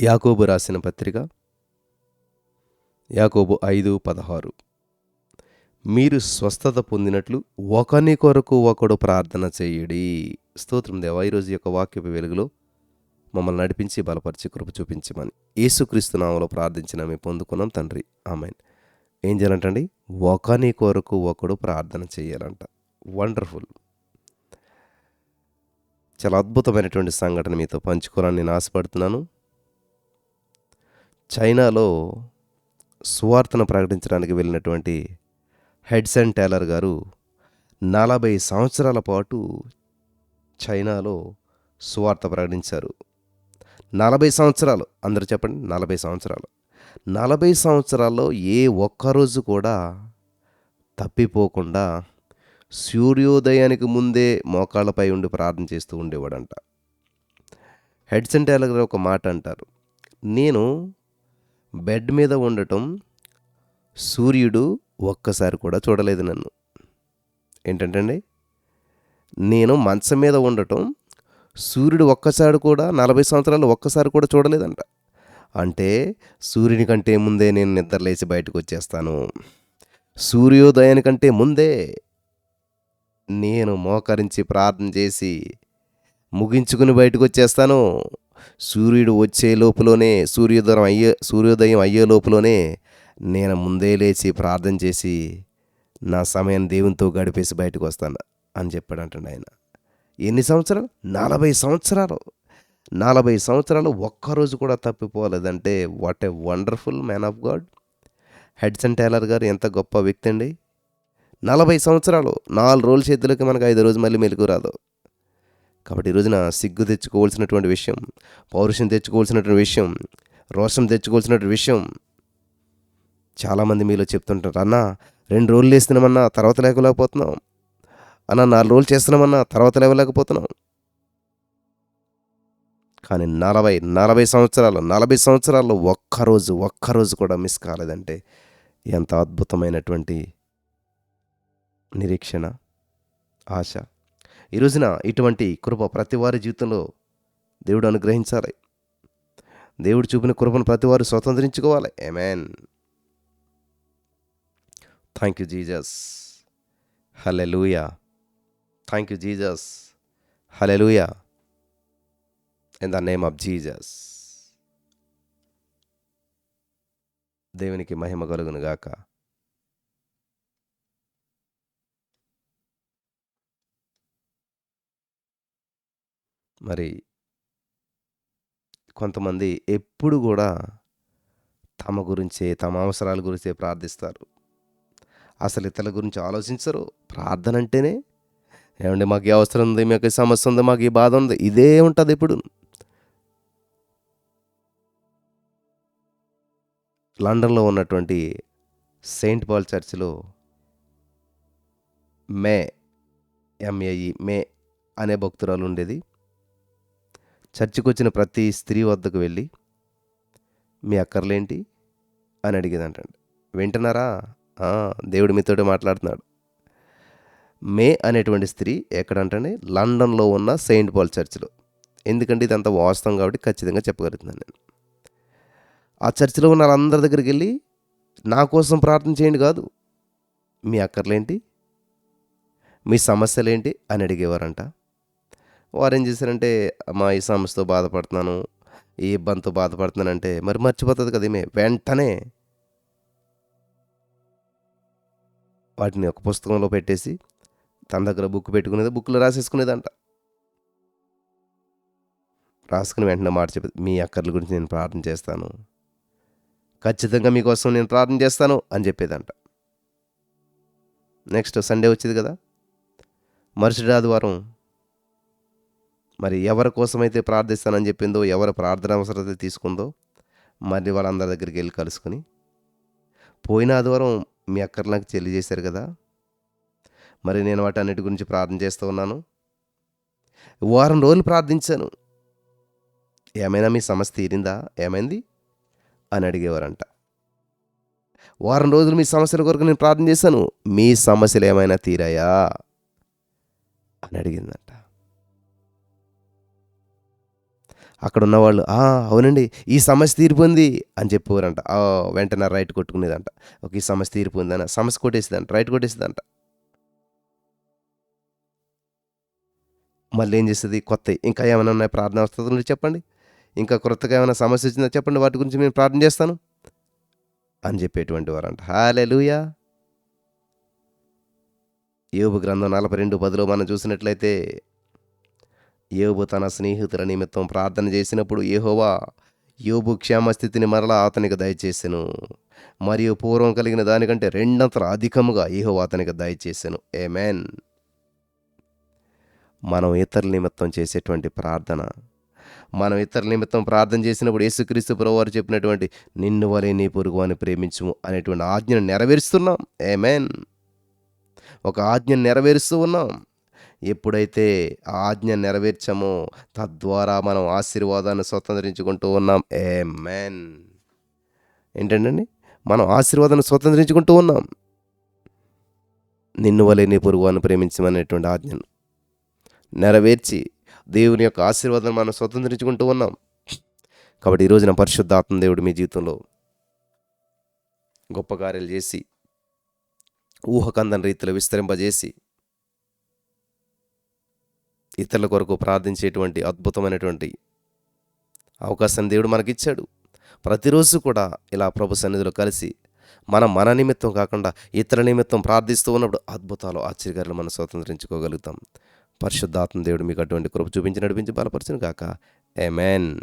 యాకోబు రాసిన పత్రిక యాకోబు ఐదు పదహారు. మీరు స్వస్థత పొందినట్లు ఒకని కొరకు ఒకడు ప్రార్థన చేయుడి. స్తోత్రం దేవ ఈరోజు యొక్క వాక్యపు వెలుగులో మమ్మల్ని నడిపించి బలపరిచి కృప చూపించమని యేసుక్రీస్తు నామలో ప్రార్థించిన మేము పొందుకున్నాం తండ్రి. ఆమెన్. ఏం చేయాలంటండి? ఒకని కొరకు ఒకడు ప్రార్థన చేయాలంట. వండర్ఫుల్. చాలా అద్భుతమైనటువంటి సంఘటన మీతో పంచుకోవాలని నేను ఆశపడుతున్నాను. చైనాలో సువార్తను ప్రకటించడానికి వెళ్ళినటువంటి హెడ్సన్ టేలర్ గారు నలభై సంవత్సరాల పాటు చైనాలో సువార్త ప్రకటించారు. నలభై సంవత్సరాలు అందరూ చెప్పండి నలభై సంవత్సరాలు. నలభై సంవత్సరాల్లో ఏ ఒక్కరోజు కూడా తప్పిపోకుండా సూర్యోదయానికి ముందే మోకాళ్ళపై ఉండి ప్రార్థన చేస్తూ ఉండేవాడంట. హెడ్సన్ టేలర్ గారు ఒక మాట అంటారు. నేను బెడ్ మీద ఉండటం సూర్యుడు ఒక్కసారి కూడా చూడలేదు నన్ను. ఏంటంటే నేను మంచం మీద ఉండటం సూర్యుడు ఒక్కసారి కూడా నలభై సంవత్సరాలు ఒక్కసారి కూడా చూడలేదంట. అంటే సూర్యుని కంటే ముందే నేను నిద్రలేసి బయటకు వచ్చేస్తాను. సూర్యోదయానికంటే ముందే నేను మోకరించి ప్రార్థన చేసి ముగించుకుని బయటకు వచ్చేస్తాను. సూర్యుడు వచ్చే లోపులోనే సూర్యోదయం అయ్యే సూర్యోదయం అయ్యే లోపులోనే నేను ముందే లేచి ప్రార్థన చేసి నా సమయం దేవునితో గడిపేసి బయటకు వస్తాను అని చెప్పాడు అంటాడు ఆయన. ఎన్ని సంవత్సరాలు? నలభై సంవత్సరాలు. నలభై సంవత్సరాలు ఒక్కరోజు కూడా తప్పిపోలేదంటే what a wonderful man of God Hudson Taylor గారు ఎంత గొప్ప వ్యక్తి అండి. నలభై సంవత్సరాలు నాలుగు రోజుల చేతులకి మనకు ఐదు రోజు మళ్ళీ మెలకు రాదు కాబట్టి ఈ రోజున సిగ్గు తెచ్చుకోవాల్సినటువంటి విషయం పౌరుషం తెచ్చుకోవాల్సినటువంటి విషయం రోషం తెచ్చుకోవాల్సినటువంటి విషయం చాలామంది మీలో చెప్తుంటారు అన్న రెండు రోజులు వేస్తున్నామన్నా తర్వాత లేకలేకపోతున్నాం అన్న నాలుగు రోజులు చేస్తున్నామన్నా తర్వాత లేవలేకపోతున్నాం కానీ నలభై నలభై సంవత్సరాలు నలభై సంవత్సరాల్లో ఒక్కరోజు ఒక్కరోజు కూడా మిస్ కాలేదంటే ఎంత అద్భుతమైనటువంటి నిరీక్షణ ఆశ. ఈ రోజున ఇటువంటి కృప ప్రతి వారి జీవితంలో దేవుడు అనుగ్రహించాలి. దేవుడు చూపిన కృపను ప్రతి వారు స్వతంత్రించుకోవాలి. Amen thank you Jesus hallelujah thank you Jesus hallelujah in the name of Jesus దేవునికి మహిమ కలుగును గాక మరి కొంతమంది ఎప్పుడు కూడా తమ గురించే తమ అవసరాల గురించే ప్రార్థిస్తారు. అసలు ఇతరుల గురించి ఆలోచించరు. ప్రార్థన అంటేనే ఏమండి మాకు ఏ అవసరం ఉంది మాకు ఈ సమస్య ఉంది మాకు ఈ బాధ ఉంది ఇదే ఉంటుంది ఇప్పుడు. లండన్లో ఉన్నటువంటి సెయింట్ పాల్ చర్చిలో మే ఎంఏఈ మే అనే భక్తురాలు ఉండేది. చర్చికి వచ్చిన ప్రతి స్త్రీ వద్దకు వెళ్ళి మీ అక్కర్లేంటి? అని అడిగేదంటండి. వింటున్నారా? దేవుడు మీతోటి మాట్లాడుతున్నాడు. మే అనేటువంటి స్త్రీ ఎక్కడంటే లండన్లో ఉన్న సెయింట్ పాల్ చర్చిలో. ఎందుకంటే ఇదంతా వాస్తవం కాబట్టి ఖచ్చితంగా చెప్పగలుగుతున్నాను నేను. ఆ చర్చిలో ఉన్న వాళ్ళందరి దగ్గరికి వెళ్ళి నా కోసం ప్రార్థన చేయండి కాదు. మీ అక్కర్లేంటి? మీ సమస్యలేంటి? అని అడిగేవారంట. వారు ఏం చేశారంటే మా ఈ సమస్యతో బాధపడుతున్నాను ఈ ఇబ్బందితో బాధపడుతున్నానంటే మరి మర్చిపోతుంది కదా ఈమె. వెంటనే వాటిని ఒక పుస్తకంలో పెట్టేసి తన దగ్గర బుక్ పెట్టుకునేది బుక్లో రాసేసుకునేదంట. రాసుకుని వెంటనే మాట చెప్పేది మీ అక్కర్ల గురించి నేను ప్రార్థన చేస్తాను. ఖచ్చితంగా మీకోసం నేను ప్రార్థన చేస్తాను అని చెప్పేదంట. నెక్స్ట్ సండే వచ్చేది కదా. మరుసటి ఆదివారం మరి ఎవరి కోసమైతే ప్రార్థిస్తానని చెప్పిందో ఎవరి ప్రార్థన అవసరత తీసుకుందో మరి వాళ్ళందరి దగ్గరికి వెళ్ళి కలుసుకుని పోయిన ఆదివారం మీ అక్కర్ నాకు తెలియజేశారు కదా మరి నేను వాటి అన్నిటి గురించి ప్రార్థన చేస్తూ ఉన్నాను. వారం రోజులు ప్రార్థించాను. ఏమైనా మీ సమస్య తీరిందా? ఏమైంది? అని అడిగేవారంట. వారం రోజులు మీ సమస్యల కొరకు నేను ప్రార్థన చేశాను. మీ సమస్యలు ఏమైనా తీరాయా? అని అడిగిందంట. అక్కడ ఉన్నవాళ్ళు అవునండి ఈ సమస్య తీరిపోయింది అని చెప్పేవారంట. "ఆ, వెంటనే రైట్ కొట్టుకునేదంట. ఒక ఈ సమస్య తీర్పు అని సమస్య కొట్టేసిందంట రైట్ కొట్టేసిందంట. మళ్ళీ ఏం చేస్తుంది కొత్త ఇంకా ఏమైనా ఉన్నాయి ప్రార్థన వస్తుంది చెప్పండి. ఇంకా కొత్తగా ఏమైనా సమస్య వచ్చిందా చెప్పండి వాటి గురించి నేను ప్రార్థన చేస్తాను. అని చెప్పేటువంటి వారంట. హాలే లూయా యోగు గ్రంథం నలభై రెండు పదిలో మనం చూసినట్లయితే యోబు తన స్నేహితుల నిమిత్తం ప్రార్థన చేసినప్పుడు ఏహోవా యోబు క్షేమస్థితిని మరలా అతనికి దయచేసెను. మరియు పూర్వం కలిగిన దానికంటే రెండంతల అధికముగా ఏహోవా అతనికి దయచేసెను. ఏమేన్ మనం ఇతరుల నిమిత్తం చేసేటువంటి ప్రార్థన. మనం ఇతరుల నిమిత్తం ప్రార్థన చేసినప్పుడు యేసుక్రీస్తు ప్రభువారు చెప్పినటువంటి నిన్ను వలె నీ పొరుగు అని ప్రేమించుము అనేటువంటి ఆజ్ఞను నెరవేరుస్తున్నాం. ఏమేన్ ఒక ఆజ్ఞను నెరవేరుస్తూ ఉన్నాం. ఎప్పుడైతే ఆ ఆజ్ఞ నెరవేర్చామో తద్వారా మనం ఆశీర్వాదాన్ని స్వతంత్రించుకుంటూ ఉన్నాం. ఏ మ్యాన్ ఏంటండి మనం ఆశీర్వాదాన్ని స్వతంత్రించుకుంటూ ఉన్నాం. నిన్ను వలె నీ పొరుగు అని ప్రేమించమనేటువంటి ఆజ్ఞను నెరవేర్చి దేవుని యొక్క ఆశీర్వాదాన్ని మనం స్వతంత్రించుకుంటూ ఉన్నాం. కాబట్టి ఈరోజున రోజున పరిశుద్ధాత్మ దేవుడు మీ జీవితంలో గొప్ప కార్యాలు చేసి ఊహకందని రీతిలో విస్తరింపజేసి ఇతరుల కొరకు ప్రార్థించేటువంటి అద్భుతమైనటువంటి అవకాశాన్ని దేవుడు మనకిచ్చాడు. ప్రతిరోజు కూడా ఇలా ప్రభు సన్నిధిలో కలిసి మనం మన నిమిత్తం కాకుండా ఇతరుల నిమిత్తం ప్రార్థిస్తూ ఉన్నప్పుడు అద్భుతాలు ఆశ్చర్యకారులు మనం స్వతంత్రించుకోగలుగుతాం. పరిశుద్ధాత్మ దేవుడు మీకు అటువంటి కృప చూపించి నడిపించి బలపరచును కాక ఎమెన్